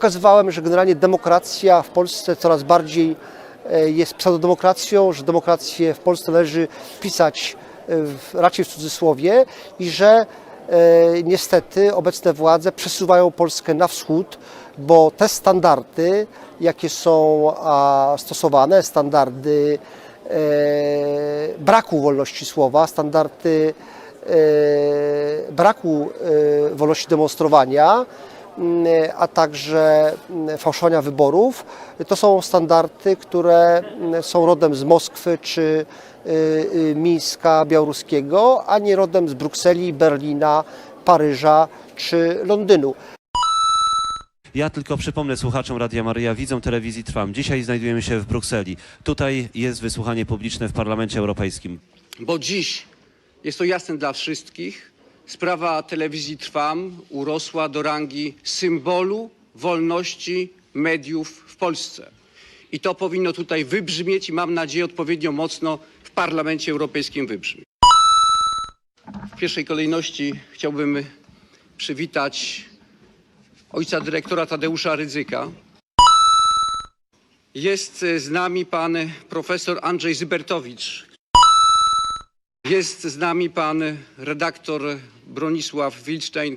pokazywałem, że generalnie demokracja w Polsce coraz bardziej e, jest pseudodemokracją, że demokrację w Polsce należy wpisać e, raczej w cudzysłowie i że e, niestety obecne władze przesuwają Polskę na wschód, bo te standardy, jakie są stosowane, standardy braku wolności słowa, standardy braku wolności demonstrowania, a także m, fałszowania wyborów, to są standardy, które m, są rodem z Moskwy czy y, y, Mińska Białoruskiego, a nie rodem z Brukseli, Berlina, Paryża czy Londynu. Ja tylko przypomnę słuchaczom Radia Maryja, widzą telewizji Trwam. Dzisiaj znajdujemy się w Brukseli. Tutaj jest wysłuchanie publiczne w Parlamencie Europejskim. bo dziś jest to jasne dla wszystkich. Sprawa telewizji Trwam urosła do rangi symbolu wolności mediów w Polsce. I to powinno tutaj wybrzmieć i mam nadzieję odpowiednio mocno w Parlamencie Europejskim wybrzmi. W pierwszej kolejności chciałbym przywitać ojca dyrektora Tadeusza Rydzyka. Jest z nami pan profesor Andrzej Zybertowicz, jest z nami pan redaktor Bronisław Wilstein.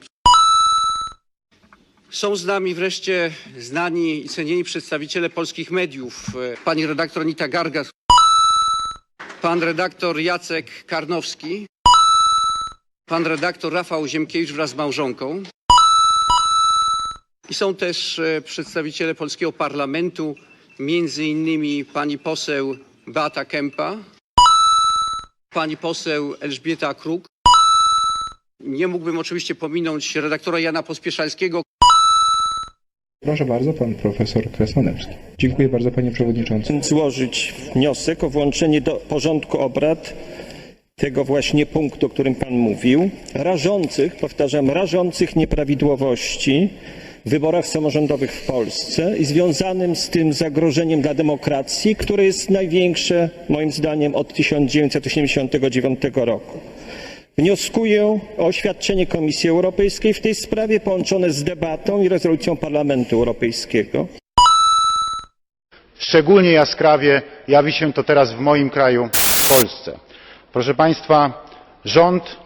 Są z nami wreszcie znani i cenieni przedstawiciele polskich mediów. Pani redaktor Anita Gargas, pan redaktor Jacek Karnowski, pan redaktor Rafał Ziemkiewicz wraz z małżonką. I są też e, przedstawiciele polskiego parlamentu, między innymi pani poseł Beata Kempa, pani poseł Elżbieta Kruk. Nie mógłbym oczywiście pominąć redaktora Jana Pospieszalskiego, Proszę bardzo, pan profesor Kresmanewski. Dziękuję bardzo, panie przewodniczący. złożyć wniosek o włączenie do porządku obrad tego właśnie punktu, o którym Pan mówił, rażących, powtarzam, rażących nieprawidłowości w wyborach samorządowych w Polsce i związanym z tym zagrożeniem dla demokracji, które jest największe moim zdaniem od 1989 roku. Wnioskuję o oświadczenie Komisji Europejskiej w tej sprawie połączone z debatą i rezolucją Parlamentu Europejskiego. Szczególnie jaskrawie jawi się to teraz w moim kraju, w Polsce. Proszę Państwa, rząd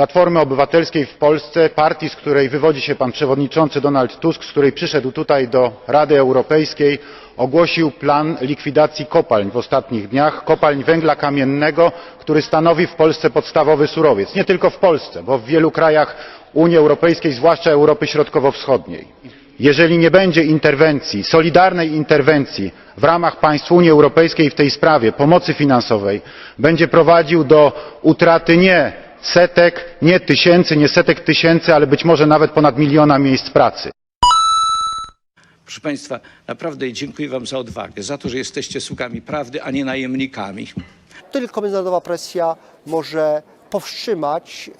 Platformy Obywatelskiej w Polsce, partii, z której wywodzi się pan przewodniczący Donald Tusk, z której przyszedł tutaj do Rady Europejskiej, ogłosił plan likwidacji kopalń w ostatnich dniach, kopalń węgla kamiennego, który stanowi w Polsce podstawowy surowiec. Nie tylko w Polsce, bo w wielu krajach Unii Europejskiej, zwłaszcza Europy Środkowo-Wschodniej. Jeżeli nie będzie interwencji, solidarnej interwencji w ramach państw Unii Europejskiej w tej sprawie, pomocy finansowej, będzie prowadził do utraty nie setek, nie tysięcy, nie setek tysięcy, ale być może nawet ponad miliona miejsc pracy. Proszę Państwa, naprawdę dziękuję Wam za odwagę, za to, że jesteście sługami prawdy, a nie najemnikami. Tylko międzynarodowa presja może powstrzymać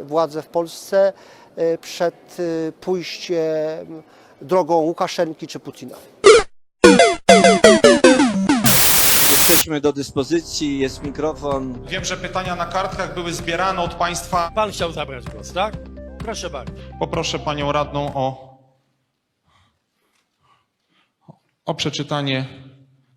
e, władze w Polsce e, przed e, pójściem drogą Łukaszenki czy Putina. Jesteśmy do dyspozycji, jest mikrofon. Wiem, że pytania na kartkach były zbierane od Państwa. Pan chciał zabrać głos, tak? Proszę bardzo. Poproszę Panią Radną o, o przeczytanie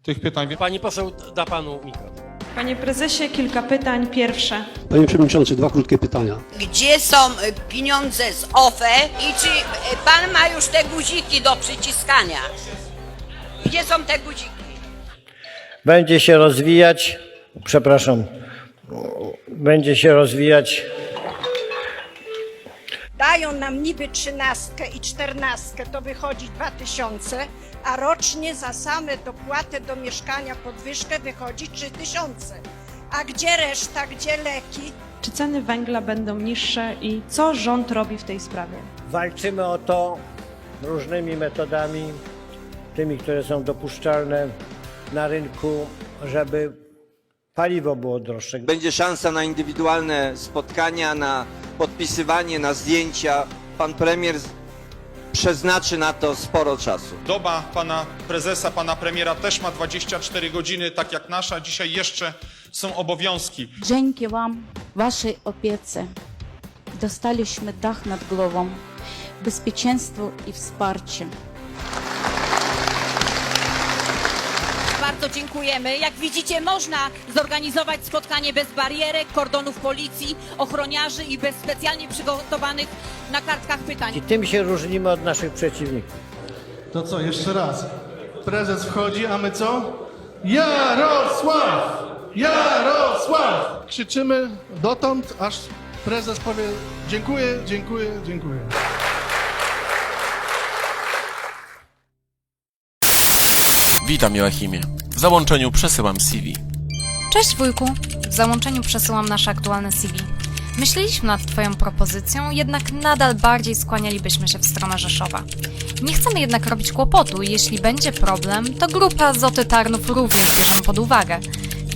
tych pytań. Pani poseł da panu mikrofon. Panie prezesie, kilka pytań. Pierwsze. Panie Przewodniczący, dwa krótkie pytania. Gdzie są y, pieniądze z OFE i czy y, pan ma już te guziki do przyciskania? Gdzie są te guziki? Będzie się rozwijać, przepraszam, będzie się rozwijać Dają nam niby trzynastkę i czternastkę, to wychodzi dwa tysiące, a rocznie za same dopłaty do mieszkania podwyżkę wychodzi trzy tysiące. A gdzie reszta, gdzie leki? Czy ceny węgla będą niższe i co rząd robi w tej sprawie? Walczymy o to różnymi metodami, tymi, które są dopuszczalne na rynku, żeby paliwo było droższe. Będzie szansa na indywidualne spotkania, na podpisywanie, na zdjęcia. Pan premier przeznaczy na to sporo czasu. Doba Pana Prezesa, Pana Premiera też ma 24 godziny, tak jak nasza. Dzisiaj jeszcze są obowiązki. Dzięki Wam, Waszej opiece dostaliśmy dach nad głową. bezpieczeństwo i wsparcie. Bardzo dziękujemy. Jak widzicie, można zorganizować spotkanie bez barierek, kordonów policji, ochroniarzy i bez specjalnie przygotowanych na kartkach pytań. I tym się różnimy od naszych przeciwników. To co, jeszcze raz. Prezes wchodzi, a my co? Jarosław! Jarosław! Krzyczymy dotąd, aż prezes powie dziękuję, dziękuję, dziękuję. Witam Joachimie. Załączeniu przesyłam CV. Cześć wujku, w załączeniu przesyłam nasze aktualne CV. Myśleliśmy nad Twoją propozycją, jednak nadal bardziej skłanialibyśmy się w stronę Rzeszowa. Nie chcemy jednak robić kłopotu jeśli będzie problem, to grupa Zoty Tarnów również bierzemy pod uwagę.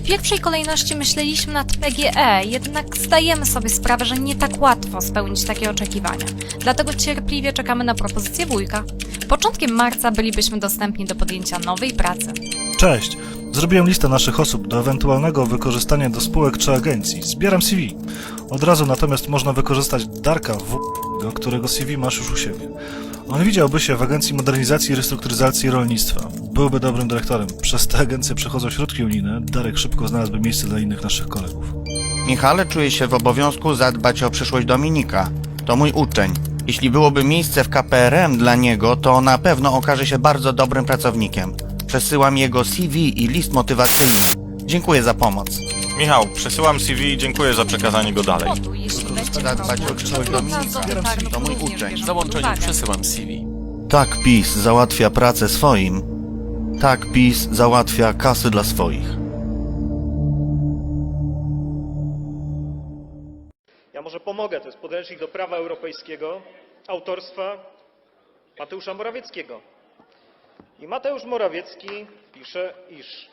Pierwszej kolejności myśleliśmy nad PGE, jednak zdajemy sobie sprawę, że nie tak łatwo spełnić takie oczekiwania. Dlatego cierpliwie czekamy na propozycję wujka. Początkiem marca bylibyśmy dostępni do podjęcia nowej pracy. Cześć. Zrobiłem listę naszych osób do ewentualnego wykorzystania do spółek czy agencji. Zbieram CV. Od razu natomiast można wykorzystać Darka W, którego CV masz już u siebie. On widziałby się w Agencji Modernizacji i Restrukturyzacji Rolnictwa. Byłby dobrym dyrektorem. Przez tę agencję przechodzą środki unijne. Darek szybko znalazłby miejsce dla innych naszych kolegów. Michale czuje się w obowiązku zadbać o przyszłość Dominika. To mój uczeń. Jeśli byłoby miejsce w KPRM dla niego, to na pewno okaże się bardzo dobrym pracownikiem. Przesyłam jego CV i list motywacyjny. Dziękuję za pomoc. Michał, przesyłam CV i dziękuję za przekazanie go dalej. Kłopotu, jeśli będzie Zadbać o przyszłość Dominika. To mój uczeń. W załączeniu przesyłam CV. Tak PiS załatwia pracę swoim. Tak PiS załatwia kasy dla swoich. Ja może pomogę, to jest podręcznik do prawa europejskiego autorstwa Mateusza Morawieckiego. I Mateusz Morawiecki pisze, iż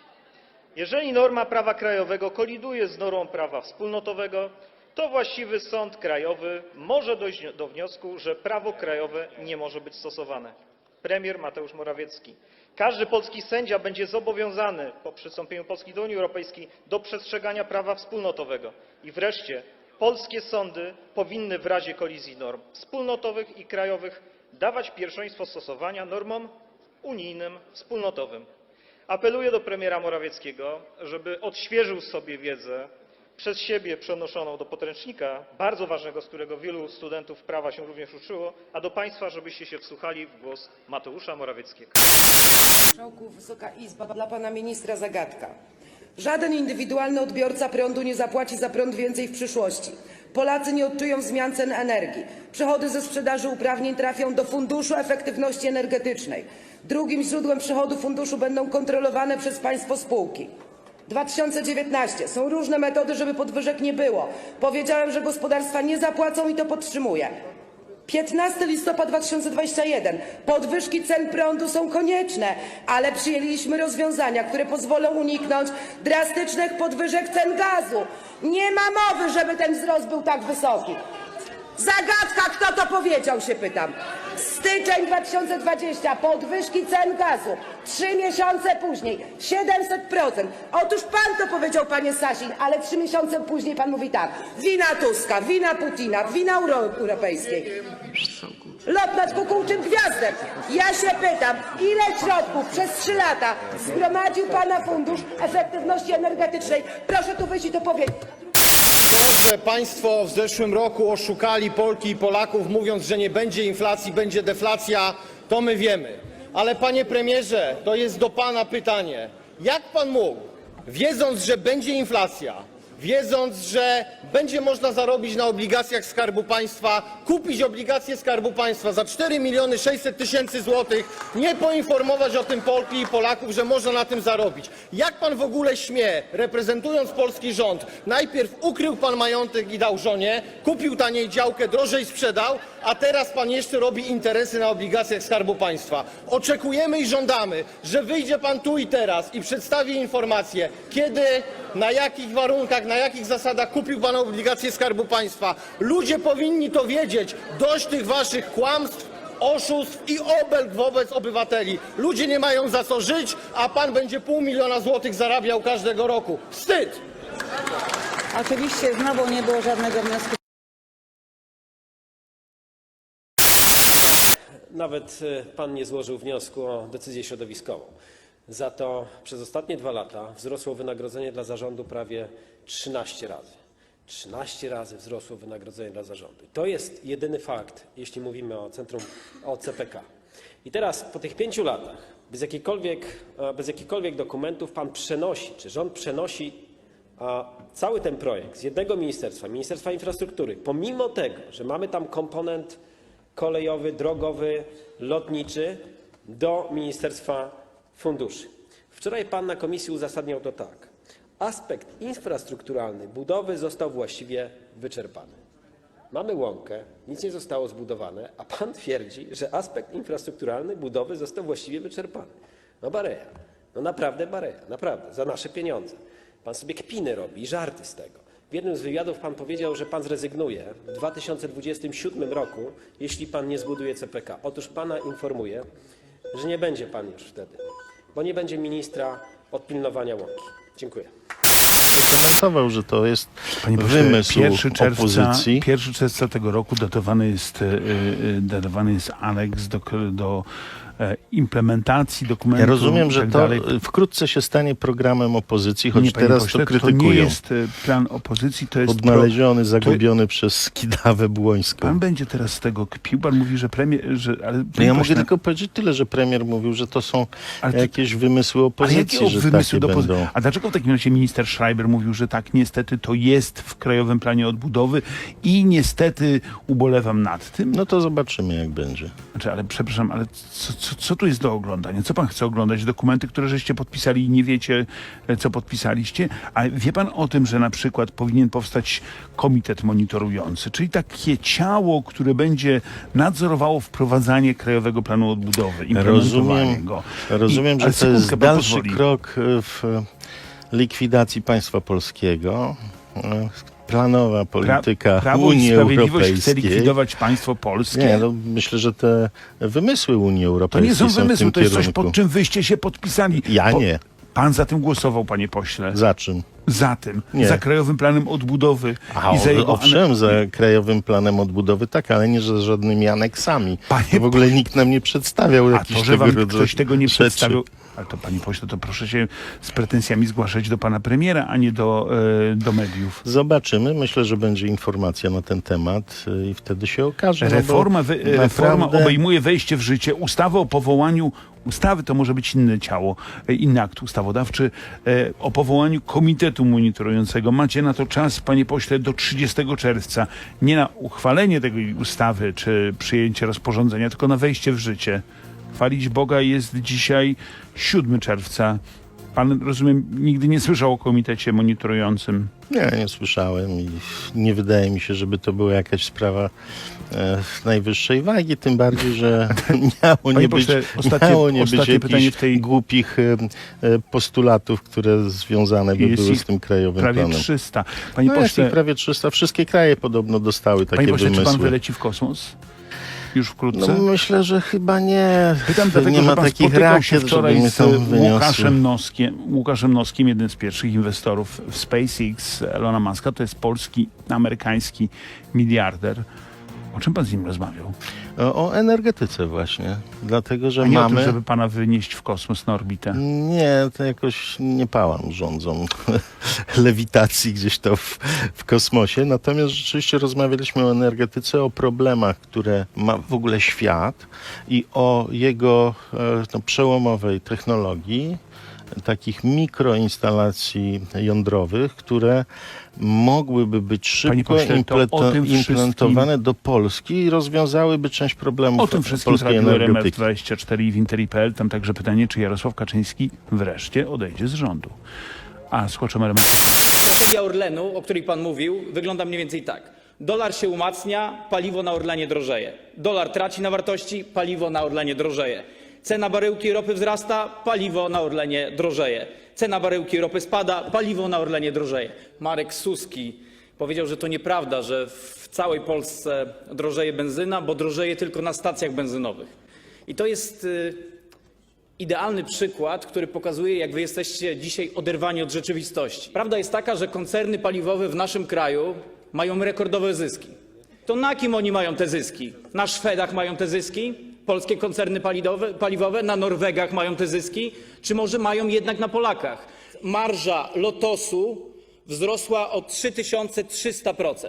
jeżeli norma prawa krajowego koliduje z normą prawa wspólnotowego, to właściwy sąd krajowy może dojść do wniosku, że prawo krajowe nie może być stosowane. Premier Mateusz Morawiecki. Każdy polski sędzia będzie zobowiązany po przystąpieniu Polski do Unii Europejskiej do przestrzegania prawa wspólnotowego. I wreszcie polskie sądy powinny w razie kolizji norm wspólnotowych i krajowych dawać pierwszeństwo stosowania normom unijnym, wspólnotowym. Apeluję do premiera Morawieckiego, żeby odświeżył sobie wiedzę przez siebie przenoszoną do podręcznika, bardzo ważnego, z którego wielu studentów prawa się również uczyło, a do Państwa, żebyście się wsłuchali w głos Mateusza Morawieckiego. Marszałku, Wysoka Izba, dla pana ministra zagadka. Żaden indywidualny odbiorca prądu nie zapłaci za prąd więcej w przyszłości. Polacy nie odczują zmian cen energii. Przychody ze sprzedaży uprawnień trafią do Funduszu Efektywności Energetycznej. Drugim źródłem przychodów funduszu będą kontrolowane przez państwo spółki. 2019. Są różne metody, żeby podwyżek nie było. Powiedziałem, że gospodarstwa nie zapłacą i to podtrzymuję. 15 listopada 2021. Podwyżki cen prądu są konieczne, ale przyjęliśmy rozwiązania, które pozwolą uniknąć drastycznych podwyżek cen gazu. Nie ma mowy, żeby ten wzrost był tak wysoki. Zagadka, kto to powiedział, się pytam. Styczeń 2020, podwyżki cen gazu. Trzy miesiące później 700%. Otóż pan to powiedział, panie Sasin, ale trzy miesiące później pan mówi tak. Wina Tuska, wina Putina, wina Euro- Europejskiej. Lot nad kukułczym gwiazdem. Ja się pytam, ile środków przez trzy lata zgromadził pana Fundusz Efektywności Energetycznej? Proszę tu wyjść i to powiedzieć. Że państwo w zeszłym roku oszukali Polki i Polaków, mówiąc, że nie będzie inflacji, będzie deflacja, to my wiemy. Ale panie premierze, to jest do pana pytanie. Jak pan mógł, wiedząc, że będzie inflacja, wiedząc, że będzie można zarobić na obligacjach Skarbu Państwa, kupić obligacje Skarbu Państwa za 4 miliony 600 tysięcy złotych, nie poinformować o tym Polki i Polaków, że można na tym zarobić. Jak pan w ogóle śmie, reprezentując polski rząd, najpierw ukrył pan majątek i dał żonie, kupił taniej działkę, drożej sprzedał, a teraz pan jeszcze robi interesy na obligacjach Skarbu Państwa. Oczekujemy i żądamy, że wyjdzie pan tu i teraz i przedstawi informację, kiedy, na jakich warunkach, na jakich zasadach kupił pan obligacje Skarbu Państwa. Ludzie powinni to wiedzieć. Dość tych waszych kłamstw, oszustw i obelg wobec obywateli. Ludzie nie mają za co żyć, a pan będzie pół miliona złotych zarabiał każdego roku. Wstyd! Oczywiście znowu nie było żadnego wniosku. nawet e, pan nie złożył wniosku o decyzję środowiskową. Za to przez ostatnie dwa lata wzrosło wynagrodzenie dla zarządu prawie 13 razy. 13 razy wzrosło wynagrodzenie dla zarządu. To jest jedyny fakt, jeśli mówimy o centrum, o CPK. I teraz po tych pięciu latach, bez jakichkolwiek, e, bez jakichkolwiek dokumentów, pan przenosi, czy rząd przenosi a cały ten projekt z jednego ministerstwa, Ministerstwa Infrastruktury, pomimo tego, że mamy tam komponent kolejowy, drogowy, lotniczy, do Ministerstwa Funduszy. Wczoraj pan na komisji uzasadniał to tak. Aspekt infrastrukturalny budowy został właściwie wyczerpany. Mamy łąkę, nic nie zostało zbudowane, a pan twierdzi, że aspekt infrastrukturalny budowy został właściwie wyczerpany. No bareja, no naprawdę bareja, naprawdę, za nasze pieniądze. Pan sobie kpiny robi i żarty z tego. W jednym z wywiadów pan powiedział, że pan zrezygnuje w 2027 roku, jeśli pan nie zbuduje CPK. Otóż pana informuję, że nie będzie pan już wtedy, bo nie będzie ministra od pilnowania łąki. Dziękuję. komentował, że to jest Panie pośle, wymysł 1 czerwca, opozycji. 1 czerwca tego roku datowany jest, e, e, datowany jest aneks do, do implementacji dokumentu. Ja rozumiem, że tak to dalej. wkrótce się stanie programem opozycji, choć Nie, teraz pośle, to krytykują. To nie jest e, plan opozycji, to jest... Odnaleziony, zagubiony przez Kidawę Błońską. Pan będzie teraz z tego kpił, pan mówi, że premier... Że, ale, No ja mogę tylko powiedzieć tyle, że premier mówił, że to są Ale to- jakieś wymysły Ale opozycji, jakie że wymysły do pozy- będą. A dlaczego w takim razie minister Schreiber mówił, że tak, niestety to jest w Krajowym Planie Odbudowy i niestety ubolewam nad tym? No to zobaczymy, jak będzie. Znaczy, ale przepraszam, ale co, co, co tu jest do oglądania? Co pan chce oglądać? Dokumenty, które żeście podpisali i nie wiecie, e, co podpisaliście? A wie pan o tym, że na przykład powinien powstać komitet monitorujący, czyli takie ciało, które będzie nadzorowało wprowadzanie Krajowego Planu Odbudowy, implementowanie Rozumiem, go. rozumiem I- że to jest dalszy pozwoli. krok w likwidacji państwa polskiego. Planowa polityka Prawo Unii i Sprawiedliwość chce likwidować państwo polskie. Nie, no, myślę, że te wymysły Unii To Europejskiej nie są wymysły, tym to jest coś, kierunku. pod czym wyście się podpisali. Ja Po- nie. Pan za tym głosował, panie pośle. Za czym? Za tym. Nie. Za Krajowym Planem Odbudowy. A, i za jego owszem, za Krajowym Planem Odbudowy tak, ale nie za żadnymi aneksami. Panie to w ogóle nikt nam nie przedstawiał A jakichś to, że wam ktoś tego nie rzeczy. przedstawił. Ale to panie pośle, to proszę się z pretensjami zgłaszać do pana premiera, a nie do, e, do mediów. Zobaczymy. Myślę, że będzie informacja na ten temat y, i wtedy się okaże. no Reforma, wy, reforma naprawdę- obejmuje wejście w życie ustawy o powołaniu ustawy, to może być inne ciało, e, inny akt ustawodawczy, e, o powołaniu komitetu monitorującego. Macie na to czas, panie pośle, do 30 czerwca. Nie na uchwalenie tej ustawy czy przyjęcie rozporządzenia, tylko na wejście w życie. Chwalić Boga jest dzisiaj 7 czerwca. Pan, rozumiem, nigdy nie słyszał o komitecie monitorującym. Nie, nie słyszałem i nie wydaje mi się, żeby to była jakaś sprawa e, najwyższej wagi, tym bardziej, że miało nie pośle, być, ostatnie- miało nie być jakichś w tej- głupich e, e, postulatów, które związane by były z tym krajowym prawie planem. 300. Panie no pośle, prawie 300. Wszystkie kraje podobno dostały takie panie pośle, czy pan wymysły. wyleci w kosmos? Już wkrótce? No myślę, że chyba nie. Pytam dlatego, nie że ma pan takich spotykał się wczoraj z. Łukaszem Noskiem, Łukaszem Noskim, jednym z pierwszych inwestorów w SpaceX Elona Muska. To jest polski, amerykański miliarder. O czym pan z nim rozmawiał? O, o energetyce właśnie. Dlatego, że A nie o mamy... tym, żeby pana wynieść w kosmos na orbitę. Nie, to jakoś nie pałam rządzą lewitacji gdzieś to w, w kosmosie. Natomiast rzeczywiście rozmawialiśmy o energetyce, o problemach, które ma w ogóle świat i o jego e, no, przełomowej technologii, takich mikroinstalacji jądrowych, które mogłyby być Panie szybko pośle, wszystkim- implementowane do Polski i rozwiązałyby część problemów O tym wszystkim w polskiej energetyki. 24 i w Interi.pl. Tam także pytanie, czy Jarosław Kaczyński wreszcie odejdzie z rządu. A słuchaczem RMF Strategia Orlenu, o której pan mówił, wygląda mniej więcej tak. Dolar się umacnia, paliwo na Orlenie drożeje. Dolar traci na wartości, paliwo na Orlenie drożeje. Cena baryłki ropy wzrasta, paliwo na Orlenie drożeje. Cena baryłki ropy spada, paliwo na Orlenie drożeje. Marek Suski powiedział, że to nieprawda, że w całej Polsce drożeje benzyna, bo drożeje tylko na stacjach benzynowych. I to jest y, idealny przykład, który pokazuje, jak wy jesteście dzisiaj oderwani od rzeczywistości. Prawda jest taka, że koncerny paliwowe w naszym kraju mają rekordowe zyski. To na kim oni mają te zyski? Na Szwedach mają te zyski? Polskie koncerny paliwowe, na Norwegach mają te zyski, czy może mają jednak na Polakach? Marża Lotosu wzrosła o 3300%.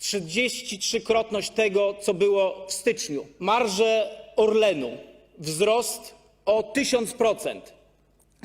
33-krotność tego, co było w styczniu. Marże Orlenu wzrost o 1000%.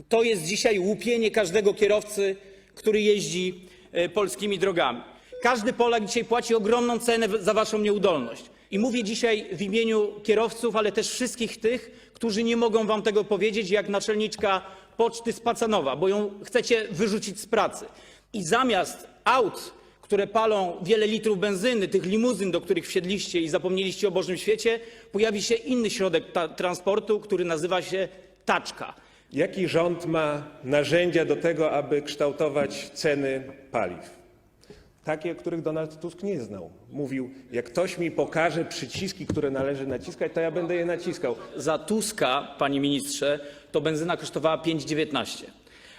To jest dzisiaj łupienie każdego kierowcy, który jeździ e, polskimi drogami. Każdy Polak dzisiaj płaci ogromną cenę za waszą nieudolność. I mówię dzisiaj w imieniu kierowców, ale też wszystkich tych, którzy nie mogą wam tego powiedzieć, jak naczelniczka poczty z Pacanowa, bo ją chcecie wyrzucić z pracy. I zamiast aut, które palą wiele litrów benzyny, tych limuzyn, do których wsiedliście i zapomnieliście o Bożym świecie, pojawi się inny środek transportu, który nazywa się taczka. Jaki rząd ma narzędzia do tego, aby kształtować ceny paliw? Takie, których Donald Tusk nie znał. Mówił, jak ktoś mi pokaże przyciski, które należy naciskać, to ja będę je naciskał. Za Tuska, panie ministrze, to benzyna kosztowała 5,19,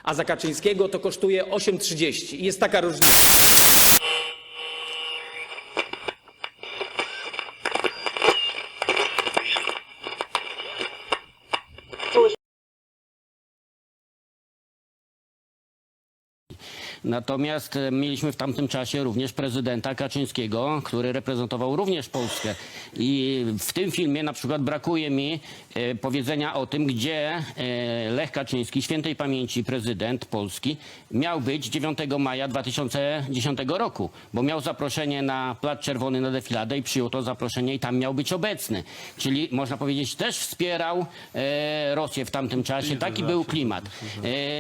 a za Kaczyńskiego to kosztuje 8,30. I jest taka różnica. Natomiast e, mieliśmy w tamtym czasie również prezydenta Kaczyńskiego, który reprezentował również Polskę. I w tym filmie na przykład brakuje mi e, powiedzenia o tym, gdzie e, Lech Kaczyński, świętej pamięci prezydent Polski, miał być 9 maja 2010 roku, bo miał zaproszenie na Plac Czerwony na defiladę i przyjął to zaproszenie i tam miał być obecny. Czyli można powiedzieć też wspierał Rosję w tamtym czasie. Taki był klimat.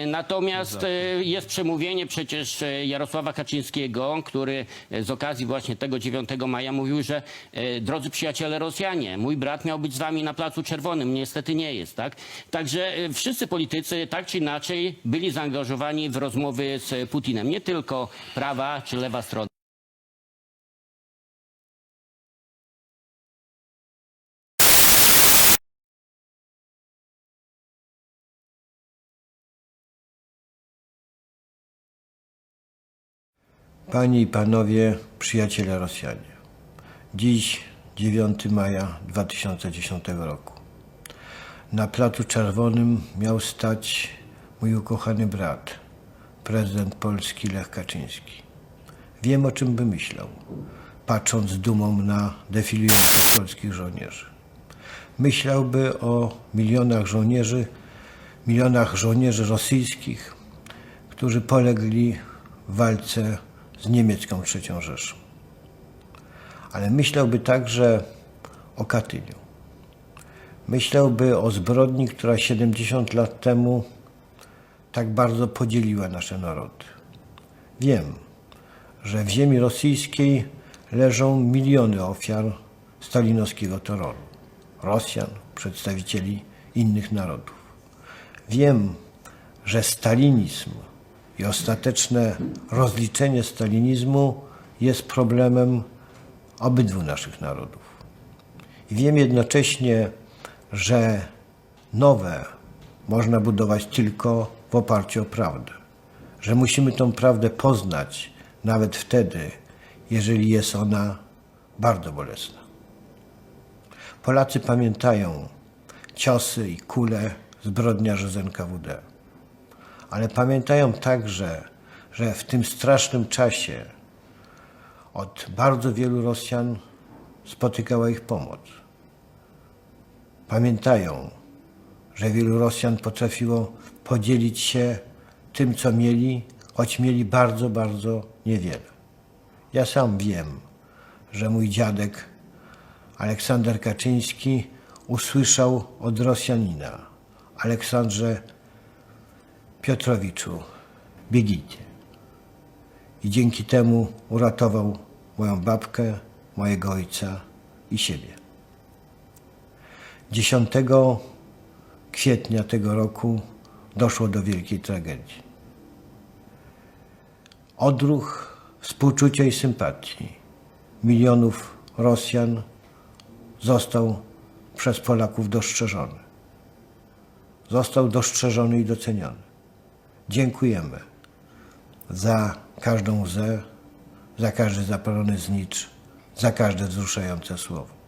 Natomiast jest przemówienie przecież e, Jarosława Kaczyńskiego, który e, z okazji właśnie tego 9 maja mówił, że e, drodzy przyjaciele Rosjanie, mój brat miał być z wami na Placu Czerwonym, niestety nie jest, tak? Także wszyscy politycy tak czy inaczej byli zaangażowani w rozmowy z Putinem, nie tylko prawa czy lewa strona. Panie i Panowie, przyjaciele Rosjanie. Dziś 9 maja 2010 roku. Na Placu Czerwonym miał stać mój ukochany brat, prezydent Polski Lech Kaczyński. Wiem o czym by myślał, patrząc z dumą na defilujących polskich żołnierzy. Myślałby o milionach żołnierzy, milionach żołnierzy rosyjskich, którzy polegli w walce z niemiecką III Rzeszą. Ale myślałby także o Katyniu. Myślałby o zbrodni, która 70 lat temu tak bardzo podzieliła nasze narody. Wiem, że w ziemi rosyjskiej leżą miliony ofiar stalinowskiego terroru. Rosjan, przedstawicieli innych narodów. Wiem, że stalinizm i ostateczne rozliczenie stalinizmu jest problemem obydwu naszych narodów. I wiem jednocześnie, że nowe można budować tylko w oparciu o prawdę. Że musimy tą prawdę poznać nawet wtedy, jeżeli jest ona bardzo bolesna. Polacy pamiętają ciosy i kule zbrodniarzy z NKWD ale pamiętają także, że w tym strasznym czasie od bardzo wielu Rosjan spotykała ich pomoc. Pamiętają, że wielu Rosjan potrafiło podzielić się tym, co mieli, choć mieli bardzo, bardzo niewiele. Ja sam wiem, że mój dziadek Aleksander Kaczyński usłyszał od Rosjanina, Aleksandrze Piotrowiczu, biegnijcie. I dzięki temu uratował moją babkę, mojego ojca i siebie. 10 kwietnia tego roku doszło do wielkiej tragedii. Odruch współczucia i sympatii milionów Rosjan został przez Polaków dostrzeżony. Został dostrzeżony i doceniony. Dziękujemy za każdą łzę, za każdy zapalony znicz, za każde wzruszające słowo.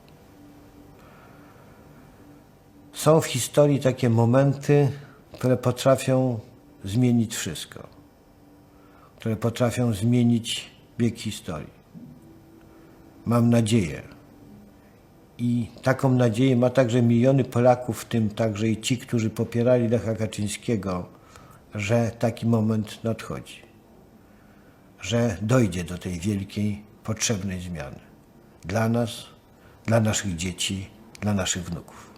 Są w historii takie momenty, które potrafią zmienić wszystko, które potrafią zmienić bieg historii. Mam nadzieję, i taką nadzieję ma także miliony Polaków, w tym także i ci, którzy popierali Lecha Kaczyńskiego, że taki moment nadchodzi, że dojdzie do tej wielkiej, potrzebnej zmiany dla nas, dla naszych dzieci, dla naszych wnuków.